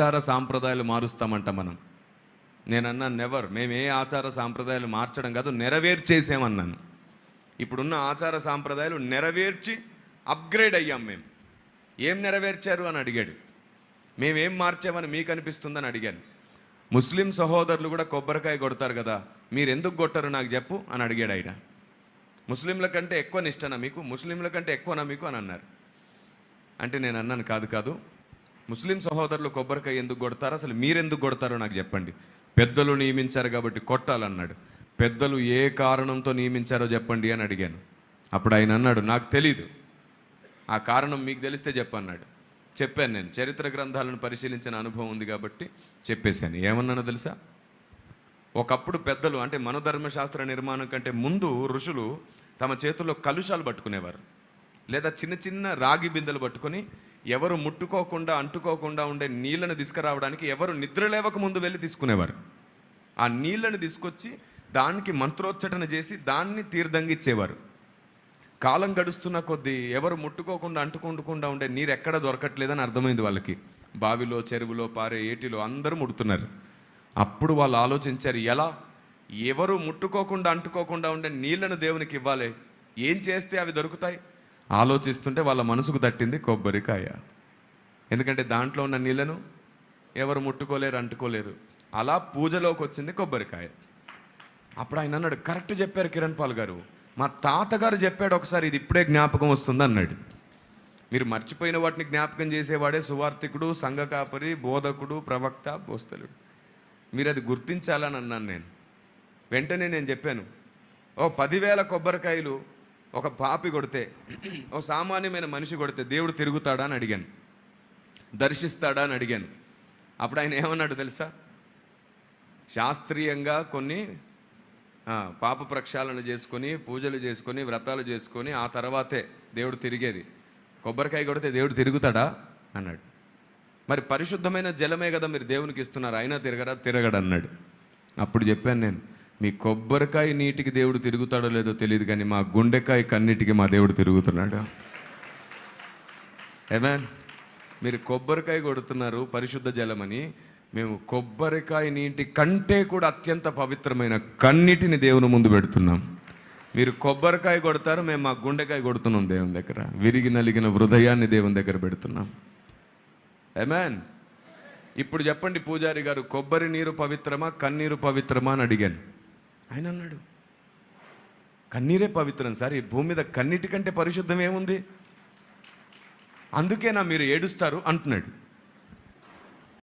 ఆచార సాంప్రదాయాలు మారుస్తామంట మనం. నేనన్నా నెవర్ మేము ఏ ఆచార సాంప్రదాయాలు మార్చడం కాదు నెరవేర్చేసామన్నాను ఇప్పుడున్న ఆచార సాంప్రదాయాలు నెరవేర్చి అప్గ్రేడ్ అయ్యాం మేము. ఏం నెరవేర్చారు అని అడిగాడు. మేమేం మార్చామని మీకు అనిపిస్తుందని అడిగాను. ముస్లిం సహోదరులు కూడా కొబ్బరికాయ కొడతారు కదా మీరు ఎందుకు కొట్టరు నాకు చెప్పు అని అడిగాడు ఆయన. ముస్లింల కంటే ఎక్కువ నిష్టనా మీకు? ముస్లింల కంటే ఎక్కువనా మీకు? అని అన్నారు. అంటే నేను అన్నాను కాదు కాదు. ముస్లిం సహోదరులు కొబ్బరికాయ ఎందుకు కొడతారు? అసలు మీరెందుకు కొడతారో నాకు చెప్పండి. పెద్దలు నియమించారు కాబట్టి కొట్టాలన్నాడు. పెద్దలు ఏ కారణంతో నియమించారో చెప్పండి అని అడిగాను. అప్పుడు ఆయన అన్నాడు నాకు తెలీదు. ఆ కారణం మీకు తెలిస్తే చెప్పన్నాడు. చెప్పాను నేను. చరిత్ర గ్రంథాలను పరిశీలించిన అనుభవం ఉంది కాబట్టి చెప్పేశాను. ఏమన్నానో తెలుసా? ఒకప్పుడు పెద్దలు అంటే మనధర్మశాస్త్ర నిర్మాణం కంటే ముందు ఋషులు తమ చేతుల్లో కలుషాలు పట్టుకునేవారు. లేదా చిన్న చిన్న రాగి బిందెలు పట్టుకొని ఎవరు ముట్టుకోకుండా అంటుకోకుండా ఉండే నీళ్ళను తీసుకురావడానికి ఎవరు నిద్ర లేవక ముందు వెళ్ళి తీసుకునేవారు. ఆ నీళ్ళను తీసుకొచ్చి దానికి మంత్రోచ్చటన చేసి దాన్ని తీర్థంగిచ్చేవారు. కాలం గడుస్తున్న కొద్దీ ఎవరు ముట్టుకోకుండా అంటుకుంటకుండా ఉండే నీరు ఎక్కడ దొరకట్లేదని అర్థమైంది వాళ్ళకి. బావిలో చెరువులో పారే ఏటిలో అందరూ ముడుతున్నారు. అప్పుడు వాళ్ళు ఆలోచించారు ఎలా? ఎవరు ముట్టుకోకుండా అంటుకోకుండా ఉండే నీళ్ళను దేవునికి ఇవ్వాలి. ఏం చేస్తే అవి దొరుకుతాయి? ఆలోచిస్తుంటే వాళ్ళ మనసుకు తట్టింది కొబ్బరికాయ. ఎందుకంటే దాంట్లో ఉన్న నీళ్ళను ఎవరు ముట్టుకోలేరు అంటుకోలేరు. అలా పూజలోకి వచ్చింది కొబ్బరికాయ. అప్పుడు ఆయన అన్నాడు కరెక్ట్ చెప్పారు కిరణ్ పాల్ గారు. మా తాతగారు చెప్పాడు ఒకసారి ఇది ఇప్పుడే జ్ఞాపకం వస్తుంది అన్నాడు. మీరు మర్చిపోయిన వాటిని జ్ఞాపకం చేసేవాడే సువార్థికుడు సంఘకాపరి బోధకుడు ప్రవక్త పోస్తలుడు మీరు అది గుర్తించాలని అన్నాను నేను. వెంటనే నేను చెప్పాను ఓ పదివేల కొబ్బరికాయలు ఒక పాపి కొడితే ఒక సామాన్యమైన మనిషి కొడితే దేవుడు తిరుగుతాడా అని అడిగాను. దర్శిస్తాడా అని అడిగాను. అప్పుడు ఆయన ఏమన్నాడు తెలుసా? శాస్త్రీయంగా కొన్ని పాప ప్రక్షాళన చేసుకొని పూజలు చేసుకొని వ్రతాలు చేసుకొని ఆ తర్వాతే దేవుడు తిరిగేది. కొబ్బరికాయ కొడితే దేవుడు తిరుగుతాడా? అన్నాడు. మరి పరిశుద్ధమైన జలమే కదా మీరు దేవునికి ఇస్తున్నారు అయినా తిరగరా? తిరగడు అన్నాడు అప్పుడు చెప్పాను నేను మీ కొబ్బరికాయ నీటికి దేవుడు తిరుగుతాడో లేదో తెలియదు కానీ మా గుండెకాయ కన్నిటికి మా దేవుడు తిరుగుతున్నాడు. ఏమే మీరు కొబ్బరికాయ కొడుతున్నారు పరిశుద్ధ జలమని. మేము కొబ్బరికాయ నీటి కంటే కూడా అత్యంత పవిత్రమైన కన్నిటిని దేవుని ముందు పెడుతున్నాం. మీరు కొబ్బరికాయ కొడతారు మేము మా గుండెకాయ కొడుతున్నాం దేవుని దగ్గర. విరిగి నలిగిన హృదయాన్ని దేవుని దగ్గర పెడుతున్నాం. ఏమేన్ ఇప్పుడు చెప్పండి పూజారి గారు కొబ్బరి నీరు పవిత్రమా కన్నీరు పవిత్రమా అని అడిగాను. ఆయన అన్నాడు కన్నీరే పవిత్రం సార్ ఈ భూమి మీద కన్నిటికంటే పరిశుద్ధం ఏముంది? అందుకేనా మీరు ఏడుస్తారు? అంటున్నాడు.